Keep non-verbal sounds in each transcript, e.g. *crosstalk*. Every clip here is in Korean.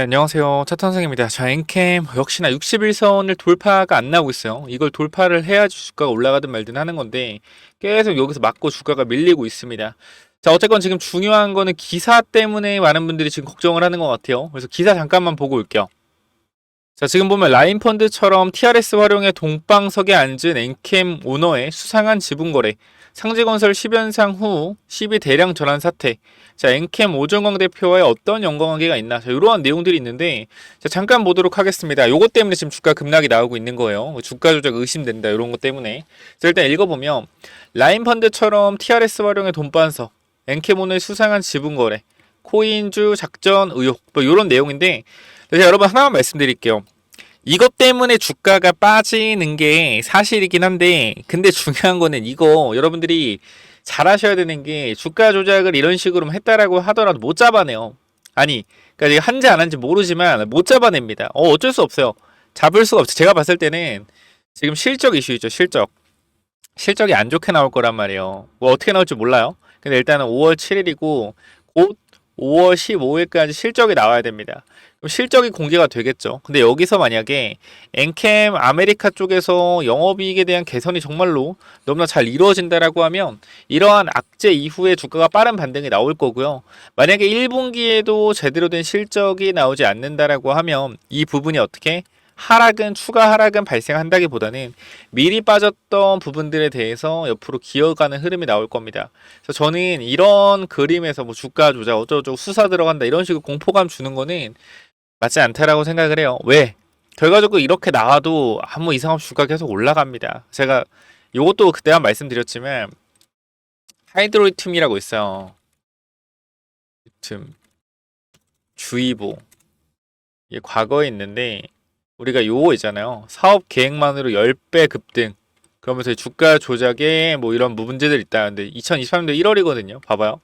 네, 안녕하세요. 차탄생입니다. 자, 엔캠 역시나 61선을 돌파가 안 나오고 있어요. 이걸 돌파를 해야지 주가가 올라가든 말든 하는 건데 계속 여기서 맞고 주가가 밀리고 있습니다. 자, 어쨌건 지금 중요한 거는 기사 때문에 많은 분들이 지금 걱정을 하는 것 같아요. 그래서 기사 잠깐만 보고 올게요. 자, 지금 보면 라인펀드처럼 TRS 활용해 동방석에 앉은 엔캠 오너의 수상한 지분 거래, 상지건설 10연상 후 12 대량 전환 사태, 자, 엔캠 오정광 대표와의 어떤 연관관계가 있나, 자, 이러한 내용들이 있는데, 자, 잠깐 보도록 하겠습니다. 요것 때문에 지금 주가 급락이 나오고 있는 거예요. 주가 조작 의심된다, 이런 것 때문에. 자, 일단 읽어보면, 라인펀드처럼 TRS 활용해 돈반석, 엔캠 오너의 수상한 지분 거래, 코인주 작전 의혹, 뭐, 요런 내용인데, 자, 여러분 하나만 말씀드릴게요. 이것 때문에 주가가 빠지는 게 사실이긴 한데, 근데 중요한 거는 이거 여러분들이 잘 하셔야 되는 게 주가 조작을 이런 식으로 했다라고 하더라도 못 잡아내요. 아니, 그러니까 한지 안 한지 모르지만 못 잡아냅니다. 어, 어쩔 수 없어요. 잡을 수가 없어요. 제가 봤을 때는 지금 실적 이슈 죠 실적. 실적이 안 좋게 나올 거란 말이에요. 뭐 어떻게 나올지 몰라요. 근데 일단은 5월 7일이고 곧 5월 15일까지 실적이 나와야 됩니다. 실적이 공개가 되겠죠. 근데 여기서 만약에 엔캠 아메리카 쪽에서 영업이익에 대한 개선이 정말로 너무나 잘 이루어진다라고 하면 이러한 악재 이후에 주가가 빠른 반등이 나올 거고요. 만약에 1분기에도 제대로 된 실적이 나오지 않는다라고 하면 이 부분이 어떻게 하락은 추가 하락은 발생한다기보다는 미리 빠졌던 부분들에 대해서 옆으로 기어가는 흐름이 나올 겁니다. 그래서 저는 이런 그림에서 뭐 주가 조작 어쩌고저쩌고 수사 들어간다 이런 식으로 공포감 주는 거는 맞지 않다라고 생각을 해요. 왜? 결과적으로 이렇게 나와도 아무 이상 없이 주가 계속 올라갑니다. 제가 요것도 그때 한 말씀드렸지만 하이드로이틈이라고 있어요. 틈 주의보 이게 과거에 있는데 우리가 요거 있잖아요. 사업 계획만으로 10배 급등 그러면서 주가 조작에 뭐 이런 문제들 있다. 근데 2023년도 1월이거든요. 봐봐요.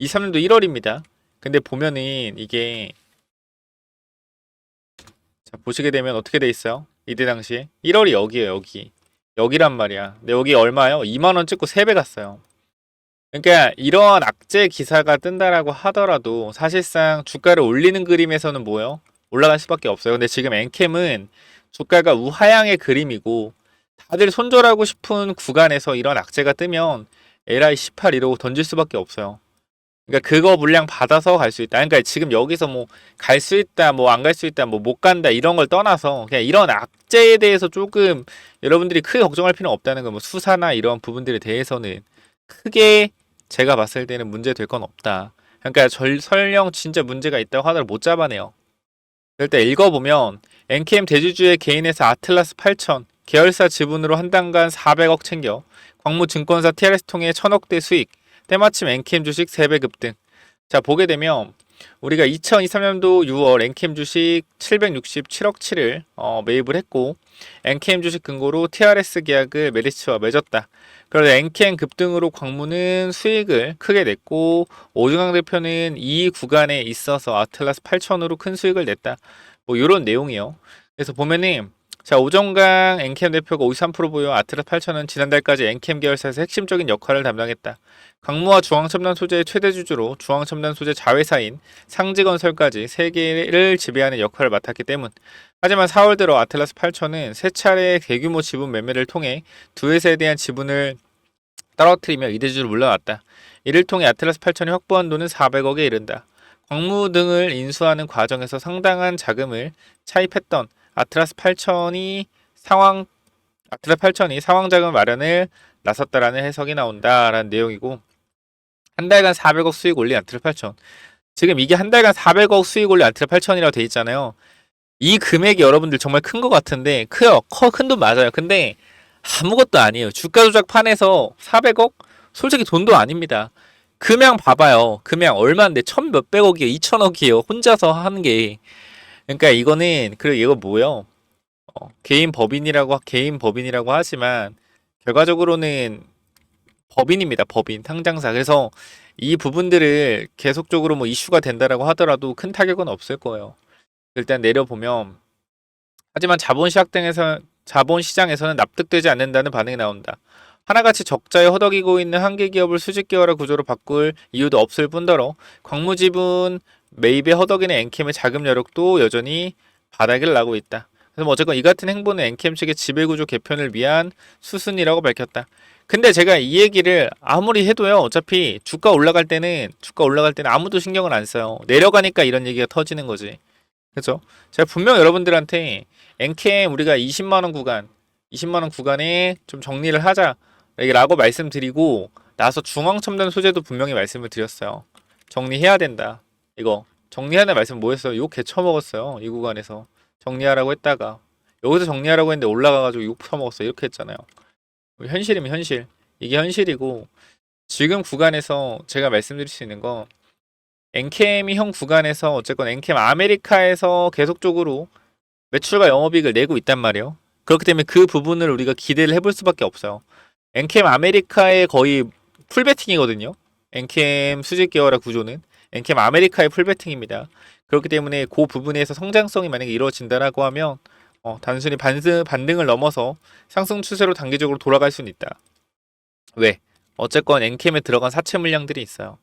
23년도 1월입니다. 근데 보면은 이게 자, 보시게 되면 어떻게 돼 있어요? 이때 당시에 1월이 여기에요, 여기. 여기란 말이야. 근데 여기 얼마요? 2만 원 찍고 3배 갔어요. 그러니까 이러한 악재 기사가 뜬다라고 하더라도 사실상 주가를 올리는 그림에서는 뭐예요? 올라갈 수밖에 없어요. 근데 지금 엔캠은 주가가 우하향의 그림이고 다들 손절하고 싶은 구간에서 이런 악재가 뜨면 LI 18 이러고 던질 수밖에 없어요. 그러니까 그거 물량 받아서 갈 수 있다. 그러니까 지금 여기서 뭐 갈 수 있다, 뭐 안 갈 수 있다, 뭐 못 간다 이런 걸 떠나서 그냥 이런 악재에 대해서 조금 여러분들이 크게 걱정할 필요는 없다는 거. 뭐 수사나 이런 부분들에 대해서는 크게 제가 봤을 때는 문제 될 건 없다. 그러니까 절, 설령 진짜 문제가 있다고 하더라도 못 잡아내요. 일단 읽어보면 NKM 대주주의 개인에서 아틀라스 8천 계열사 지분으로 한 달간 400억 챙겨 광무증권사 TRS 통해 1000억대 수익 때마침 엔캠 주식 3배 급등. 자, 보게 되면 우리가 2023년도 6월 엔캠 주식 767억 7을 어, 매입을 했고 엔캠 주식 근거로 TRS 계약을 메리츠와 맺었다. 그래서 엔캠 급등으로 광무는 수익을 크게 냈고 오중강 대표는 이 구간에 있어서 아틀라스 8천으로 큰 수익을 냈다. 뭐 이런 내용이요. 그래서 보면은 자, 오정강 엔캠 대표가 53% 보유 아트라스 8천은 지난달까지 엔캠 계열사에서 핵심적인 역할을 담당했다. 강무와 중앙첨단 소재의 최대 주주로 중앙첨단 소재 자회사인 상지건설까지 세계를 지배하는 역할을 맡았기 때문. 하지만 4월 들어 아틀라스 8천은 세 차례 대규모 지분 매매를 통해 두 회사에 대한 지분을 떨어뜨리며 이대주를 물러났다. 이를 통해 아틀라스 8천이 확보한 돈은 400억에 이른다. 광무 등을 인수하는 과정에서 상당한 자금을 차입했던 아틀라스 8천이 상황 아틀라스 8천이 상황 자금 마련을 나섰다라는 해석이 나온다라는 내용이고 한 달간 400억 수익 올린 아틀라스 8천 지금 이게 한 달간 400억 수익 올린 아틀라스 8천이라고 돼 있잖아요. 이 금액이 여러분들 정말 큰 것 같은데 크요 큰돈 맞아요. 근데 아무것도 아니에요. 주가 조작 판에서 400억 솔직히 돈도 아닙니다. 금양 봐봐요. 금양 얼마인데 천 몇백억이에요. 이천억이에요. 혼자서 하는 게 그러니까 이거는 그리고 이거 뭐요? 어, 개인 법인이라고 개인 법인이라고 하지만 결과적으로는 법인입니다. 법인 상장사. 그래서 이 부분들을 계속적으로 뭐 이슈가 된다라고 하더라도 큰 타격은 없을 거예요. 일단 내려보면 하지만 자본 시장 등에서 자본 시장에서는 납득되지 않는다는 반응이 나온다. 하나같이 적자에 허덕이고 있는 한계 기업을 수직 계열화 구조로 바꿀 이유도 없을 뿐더러 광무 지분 매입에 허덕이는 엔캠의 자금 여력도 여전히 바닥을 나고 있다. 그래서 뭐 어쨌건 이 같은 행보는 엔캠 측의 지배구조 개편을 위한 수순이라고 밝혔다. 근데 제가 이 얘기를 아무리 해도요, 어차피 주가 올라갈 때는 주가 올라갈 때는 아무도 신경을 안 써요. 내려가니까 이런 얘기가 터지는 거지. 그렇죠? 제가 분명 여러분들한테 엔캠 우리가 20만 원 구간, 20만 원 구간에 좀 정리를 하자 라고 말씀드리고 나서 중앙첨단 소재도 분명히 말씀을 드렸어요. 정리해야 된다. 이거 정리하는 말씀 뭐였어요? 욕 개쳐먹었어요. 이 구간에서 정리하라고 했다가 여기서 정리하라고 했는데 올라가가지고 욕 처먹었어. 이렇게 했잖아요. 현실이면 현실. 이게 현실이고 지금 구간에서 제가 말씀드릴 수 있는 건 엔캠이 형 구간에서 어쨌건 엔캠 아메리카에서 계속적으로 매출과 영업이익을 내고 있단 말이에요. 그렇기 때문에 그 부분을 우리가 기대를 해볼 수밖에 없어요. 엔캠 아메리카의 거의 풀베팅이거든요. 엔캠 수직 계열화 구조는 엔캠 아메리카의 풀베팅입니다. 그렇기 때문에 그 부분에서 성장성이 만약에 이루어진다라고 하면 어, 단순히 반등, 반등을 넘어서 상승 추세로 단기적으로 돌아갈 수는 있다. 왜? 어쨌건 엔캠에 들어간 사채 물량들이 있어요.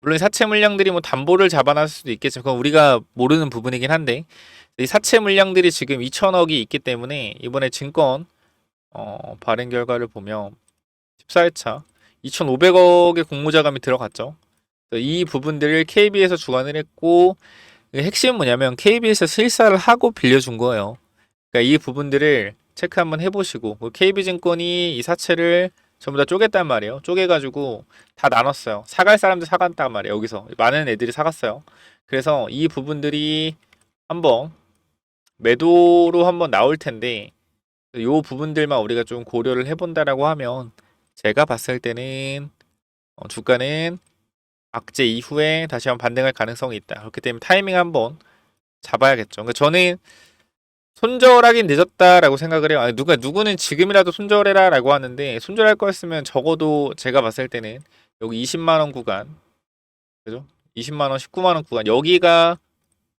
물론 이 사채 물량들이 뭐 담보를 잡아놨을 수도 있겠지만 그건 우리가 모르는 부분이긴 한데 이 사채 물량들이 지금 2천억이 있기 때문에 이번에 증권 어, 발행 결과를 보면 14회차 2,500억의 공모자금이 들어갔죠. 이 부분들을 KB에서 주관을 했고 핵심은 뭐냐면 KB에서 실사를 하고 빌려준 거예요. 그러니까 이 부분들을 체크 한번 해보시고 KB증권이 이 사채를 전부 다 쪼갰단 말이에요. 쪼개가지고 다 나눴어요. 사갈 사람들 사갔단 말이에요. 여기서 많은 애들이 사갔어요. 그래서 이 부분들이 한번 매도로 한번 나올 텐데 이 부분들만 우리가 좀 고려를 해본다라고 하면 제가 봤을 때는 어, 주가는 악재 이후에 다시 한번 반등할 가능성이 있다. 그렇기 때문에 타이밍 한번 잡아야겠죠. 그러니까 저는 손절하긴 늦었다라고 생각을 해요. 아니, 누가 누구는 지금이라도 손절해라라고 하는데 손절할 거였으면 적어도 제가 봤을 때는 여기 20만 원 구간, 그죠? 20만 원, 19만 원 구간 여기가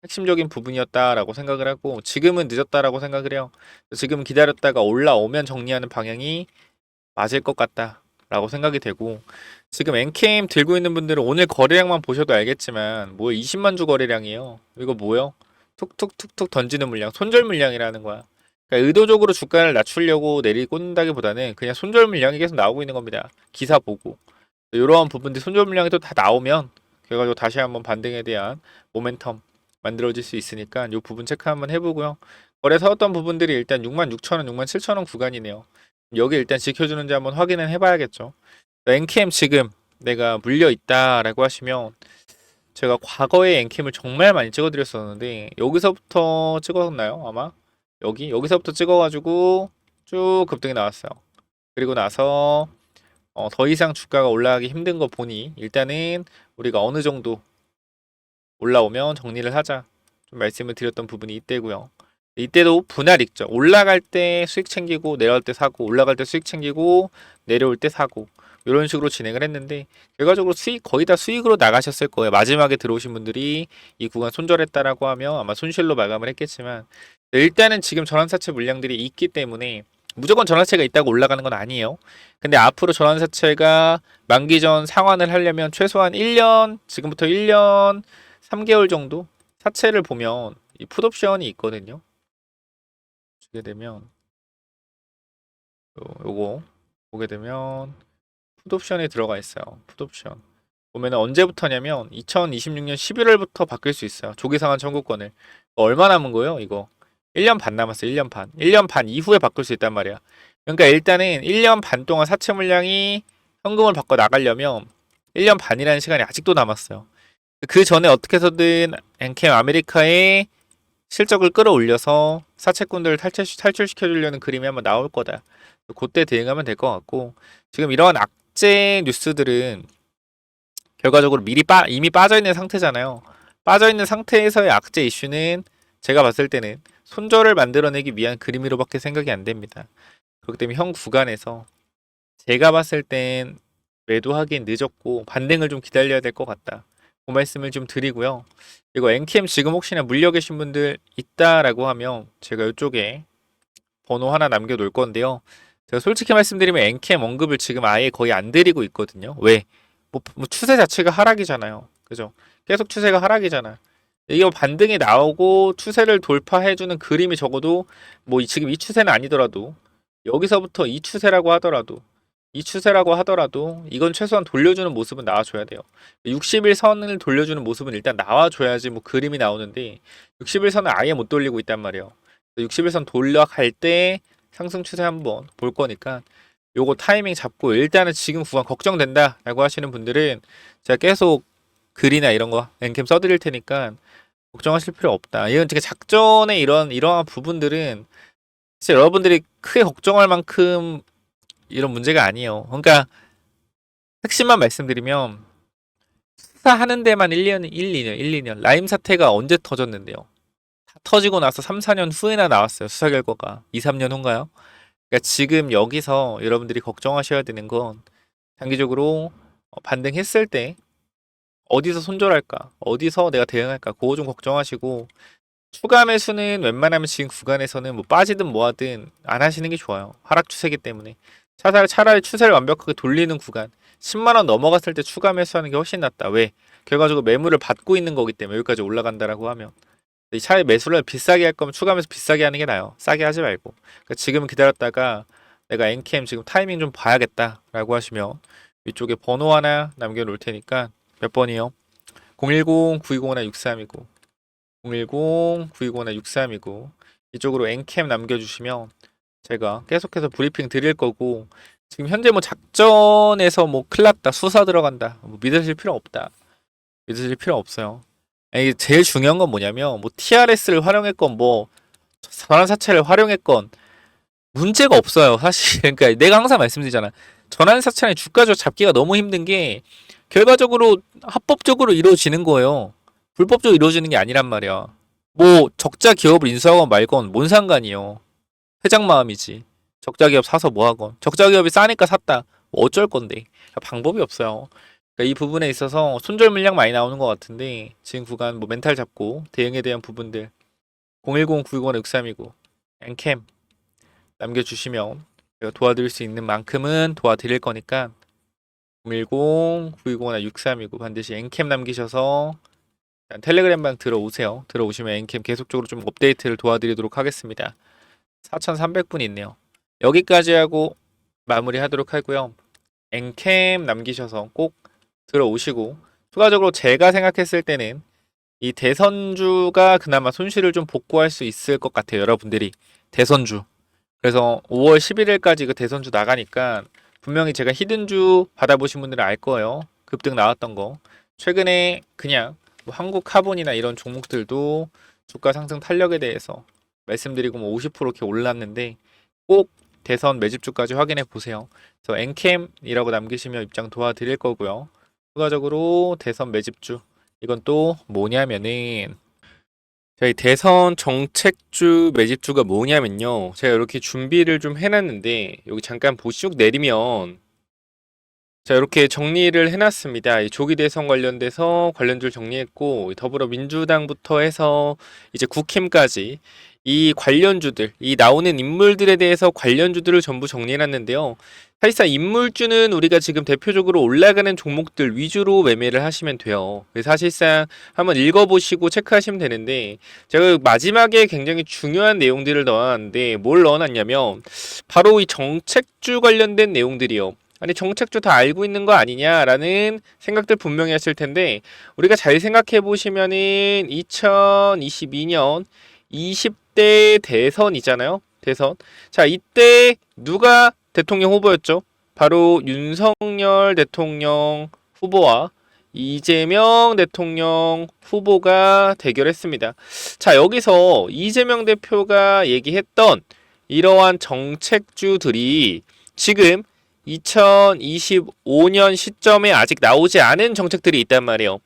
핵심적인 부분이었다라고 생각을 하고 지금은 늦었다라고 생각을 해요. 지금 기다렸다가 올라오면 정리하는 방향이 맞을 것 같다 라고 생각이 되고 지금 엔캠 들고 있는 분들은 오늘 거래량만 보셔도 알겠지만 뭐 20만 주 거래량이에요. 이거 뭐요? 툭툭툭툭 던지는 물량, 손절 물량이라는 거야. 그러니까 의도적으로 주가를 낮추려고 내리 꽂는다기보다는 그냥 손절 물량이 계속 나오고 있는 겁니다. 기사 보고 이러한 부분들 손절 물량이 또 다 나오면 그래가지고 다시 한번 반등에 대한 모멘텀 만들어질 수 있으니까 이 부분 체크 한번 해보고요. 거래 사왔던 부분들이 일단 66,000원, 67,000원 구간이네요. 여기 일단 지켜주는지 한번 확인을 해봐야겠죠. 엔캠 지금 내가 물려 있다라고 하시면 제가 과거에 엔캠을 정말 많이 찍어드렸었는데 여기서부터 찍었나요? 아마 여기 여기서부터 찍어가지고 쭉 급등이 나왔어요. 그리고 나서 어, 더 이상 주가가 올라가기 힘든 거 보니 일단은 우리가 어느 정도 올라오면 정리를 하자 좀 말씀을 드렸던 부분이 이때고요. 이때도 분할 있죠. 올라갈 때 수익 챙기고 내려갈 때 사고 올라갈 때 수익 챙기고 내려올 때 사고 이런 식으로 진행을 했는데 결과적으로 수익 거의 다 수익으로 나가셨을 거예요. 마지막에 들어오신 분들이 이 구간 손절했다라고 하면 아마 손실로 마감을 했겠지만 일단은 지금 전환사채 물량들이 있기 때문에 무조건 전환사채가 있다고 올라가는 건 아니에요. 근데 앞으로 전환사채가 만기 전 상환을 하려면 최소한 1년 지금부터 1년 3개월 정도 사채를 보면 이 풋옵션이 있거든요. 주게 되면 요, 요거 보게 되면 풋옵션에 들어가 있어요. 풋옵션. 보면 언제부터냐면 2026년 11월부터 바뀔 수 있어요. 조기상환 청구권을. 얼마 남은 거예요? 이거 1년 반 남았어요. 1년 반. 1년 반 이후에 바꿀 수 있단 말이야. 그러니까 일단은 1년 반 동안 사채 물량이 현금을 바꿔 나가려면 1년 반이라는 시간이 아직도 남았어요. 그 전에 어떻게 해서든 엔캠 아메리카의 실적을 끌어올려서 사채꾼들을 탈출, 탈출시켜주려는 그림이 한번 나올 거다. 그때 대응하면 될 것 같고 지금 이러한 악재 뉴스들은 결과적으로 미리 빠, 이미 빠져있는 상태잖아요. 빠져있는 상태에서의 악재 이슈는 제가 봤을 때는 손절을 만들어내기 위한 그림으로밖에 생각이 안 됩니다. 그렇기 때문에 형 구간에서 제가 봤을 땐 매도하기엔 늦었고 반등을 좀 기다려야 될 것 같다. 그 말씀을 좀 드리고요. 이거 NKM 지금 혹시나 물려 계신 분들 있다라고 하면 제가 이쪽에 번호 하나 남겨 놓을 건데요. 제가 솔직히 말씀드리면 NKM 언급을 지금 아예 거의 안 드리고 있거든요. 왜? 뭐, 뭐 추세 자체가 하락이잖아요. 그죠? 계속 추세가 하락이잖아. 이거 반등이 나오고 추세를 돌파해주는 그림이 적어도 뭐 이- 지금 이 추세는 아니더라도 여기서부터 이 추세라고 하더라도 이 추세라고 하더라도 이건 최소한 돌려주는 모습은 나와줘야 돼요. 60일 선을 돌려주는 모습은 일단 나와줘야지 뭐 그림이 나오는데 60일 선을 아예 못 돌리고 있단 말이에요. 60일 선 돌려갈 때 상승 추세 한번 볼 거니까 요거 타이밍 잡고 일단은 지금 구간 걱정된다 라고 하시는 분들은 제가 계속 글이나 이런 거 엔캠 써드릴 테니까 걱정하실 필요 없다. 이건 되게 작전의 이런 이러한 부분들은 진짜 여러분들이 크게 걱정할 만큼 이런 문제가 아니에요. 그러니까 핵심만 말씀드리면 수사하는 데만 1년, 1, 2년, 1, 2년 라임 사태가 언제 터졌는데요? 다 터지고 나서 3, 4년 후에나 나왔어요. 수사 결과가 2, 3년 후인가요? 그러니까 지금 여기서 여러분들이 걱정하셔야 되는 건 장기적으로 어, 반등했을 때 어디서 손절할까? 어디서 내가 대응할까? 그거 좀 걱정하시고 추가 매수는 웬만하면 지금 구간에서는 뭐 빠지든 뭐하든 안 하시는 게 좋아요. 하락 추세기 때문에 차라리, 차라리 추세를 완벽하게 돌리는 구간 10만 원 넘어갔을 때 추가 매수하는 게 훨씬 낫다. 왜? 결과적으로 매물을 받고 있는 거기 때문에 여기까지 올라간다라고 하면 이 차라리 매수를 비싸게 할 거면 추가 매수 비싸게 하는 게 나아요. 싸게 하지 말고 그러니까 지금은 기다렸다가 내가 엔캠 지금 타이밍 좀 봐야겠다라고 하시면 위쪽에 번호 하나 남겨놓을 테니까 몇 번이요? 010-920나 6329 010-920나 6329 이쪽으로 엔캠 남겨주시면 제가 계속해서 브리핑 드릴 거고 지금 현재 뭐 작전에서 뭐 클났다 수사 들어간다 뭐 믿으실 필요 없다 믿으실 필요 없어요 이게 제일 중요한 건 뭐냐면 뭐 TRS를 활용했건 뭐 전환 사채를 활용했건 문제가 없어요 사실 *laughs* 그러니까 내가 항상 말씀드리잖아 전환 사채는 주가적 잡기가 너무 힘든 게 결과적으로 합법적으로 이루어지는 거예요. 불법적으로 이루어지는 게 아니란 말이야. 뭐 적자 기업을 인수하건 말건 뭔 상관이요. 회장 마음이지. 적자 기업 사서 뭐 하건. 적자 기업이 싸니까 샀다. 뭐 어쩔 건데. 방법이 없어요. 그러니까 이 부분에 있어서 손절 물량 많이 나오는 것 같은데 지금 구간 뭐 멘탈 잡고 대응에 대한 부분들 010-961-6329 엔캠 남겨주시면 제가 도와드릴 수 있는 만큼은 도와드릴 거니까 010, 920나 6329 반드시 엔캠 남기셔서 텔레그램방 들어오세요. 들어오시면 엔캠 계속적으로 좀 업데이트를 도와드리도록 하겠습니다. 4,300분 있네요. 여기까지 하고 마무리하도록 하고요. 엔캠 남기셔서 꼭 들어오시고 추가적으로 제가 생각했을 때는 이 대선주가 그나마 손실을 좀 복구할 수 있을 것 같아요. 여러분들이 대선주. 그래서 5월 11일까지 그 대선주 나가니까 분명히 제가 히든주 받아보신 분들은 알 거예요. 급등 나왔던 거. 최근에 그냥 뭐 한국 카본이나 이런 종목들도 주가 상승 탄력에 대해서 말씀드리고 뭐 50% 이렇게 올랐는데 꼭 대선 매집주까지 확인해 보세요. 그래서 엔캠이라고 남기시면 입장 도와드릴 거고요. 추가적으로 대선 매집주 이건 또 뭐냐면은 저희 대선 정책주 매집주가 뭐냐면요. 제가 이렇게 준비를 좀 해놨는데 여기 잠깐 보시쭉 내리면 자 이렇게 정리를 해놨습니다. 이 조기 대선 관련돼서 관련주를 정리했고 더불어민주당부터 해서 이제 국힘까지 이 관련주들, 이 나오는 인물들에 대해서 관련주들을 전부 정리해놨는데요. 사실상 인물주는 우리가 지금 대표적으로 올라가는 종목들 위주로 매매를 하시면 돼요. 사실상 한번 읽어보시고 체크하시면 되는데 제가 마지막에 굉장히 중요한 내용들을 넣어놨는데 뭘 넣어놨냐면 바로 이 정책주 관련된 내용들이요. 아니 정책주 다 알고 있는 거 아니냐라는 생각들 분명히 하실 텐데 우리가 잘 생각해 보시면은 2022년 20 대 대선이잖아요. 대선. 자, 이때 누가 대통령 후보였죠? 바로 윤석열 대통령 후보와 이재명 대통령 후보가 대결했습니다. 자, 여기서 이재명 대표가 얘기했던 이러한 정책주들이 지금 2025년 시점에 아직 나오지 않은 정책들이 있단 말이에요.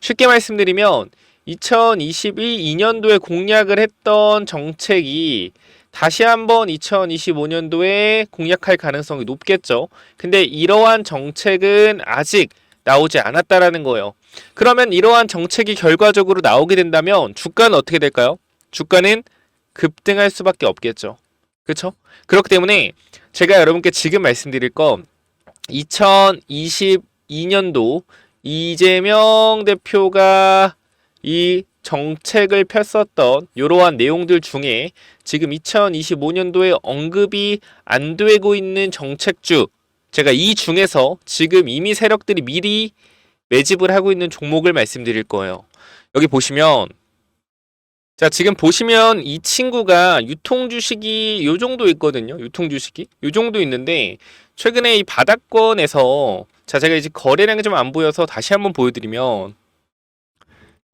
쉽게 말씀드리면 2022년도에 공약을 했던 정책이 다시 한번 2025년도에 공약할 가능성이 높겠죠. 근데 이러한 정책은 아직 나오지 않았다라는 거예요. 그러면 이러한 정책이 결과적으로 나오게 된다면 주가는 어떻게 될까요? 주가는 급등할 수밖에 없겠죠. 그렇죠? 그렇기 때문에 제가 여러분께 지금 말씀드릴 건 2022년도 이재명 대표가 이 정책을 폈었던 이러한 내용들 중에 지금 2025년도에 언급이 안 되고 있는 정책주 제가 이 중에서 지금 이미 세력들이 미리 매집을 하고 있는 종목을 말씀드릴 거예요. 여기 보시면 자 지금 보시면 이 친구가 유통 주식이 요 정도 있거든요. 유통 주식이 요 정도 있는데 최근에 이 바닥권에서 자 제가 이제 거래량이 좀 안 보여서 다시 한번 보여드리면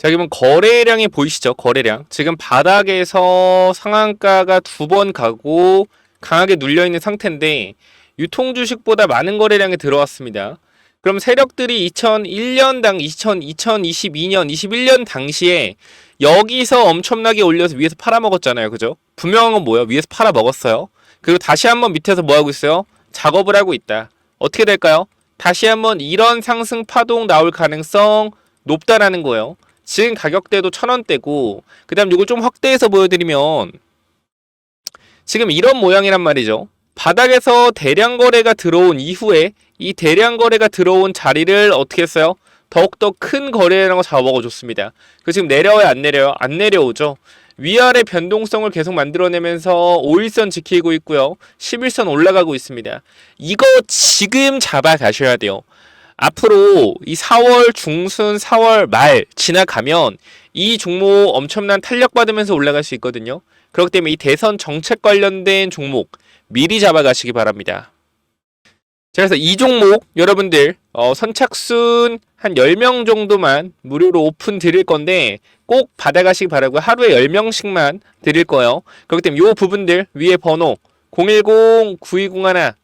자 그러면 거래량이 보이시죠? 거래량 지금 바닥에서 상한가가 두 번 가고 강하게 눌려 있는 상태인데 유통 주식보다 많은 거래량이 들어왔습니다. 그럼 세력들이 2001년 당 2000, 2022년, 21년 당시에 여기서 엄청나게 올려서 위에서 팔아먹었잖아요. 그죠? 분명한 건 뭐예요? 위에서 팔아먹었어요. 그리고 다시 한번 밑에서 뭐 하고 있어요? 작업을 하고 있다. 어떻게 될까요? 다시 한번 이런 상승 파동 나올 가능성 높다라는 거예요. 지금 가격대도 천 원대고 그 다음 이걸 좀 확대해서 보여드리면 지금 이런 모양이란 말이죠. 바닥에서 대량 거래가 들어온 이후에 이 대량 거래가 들어온 자리를 어떻게 했어요? 더욱더 큰 거래량으로 잡아먹어줬습니다. 그 지금 내려와요, 안 내려요? 안 내려오죠. 위아래 변동성을 계속 만들어내면서 5일선 지키고 있고요. 11선 올라가고 있습니다. 이거 지금 잡아 가셔야 돼요. 앞으로 이 4월 중순, 4월 말 지나가면 이 종목 엄청난 탄력 받으면서 올라갈 수 있거든요. 그렇기 때문에 이 대선 정책 관련된 종목 미리 잡아가시기 바랍니다. 자, 그래서 이 종목 여러분들 어, 선착순 한 10명 정도만 무료로 오픈 드릴 건데 꼭 받아가시기 바라고 하루에 10명씩만 드릴 거예요. 그렇기 때문에 이 부분들 위에 번호 010-9201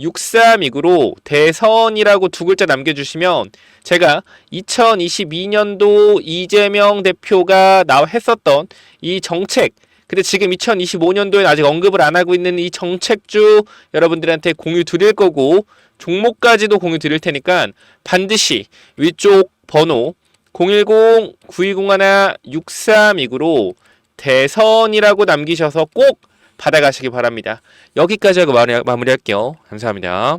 6329로 대선이라고 두 글자 남겨주시면 제가 2022년도 이재명 대표가 나 했었던 이 정책 근데 지금 2025년도에 아직 언급을 안 하고 있는 이 정책주 여러분들한테 공유 드릴 거고 종목까지도 공유 드릴 테니까 반드시 위쪽 번호 010-9201-6329로 대선이라고 남기셔서 꼭 받아가시기 바랍니다. 여기까지 하고 마무리- 마무리할게요. 감사합니다.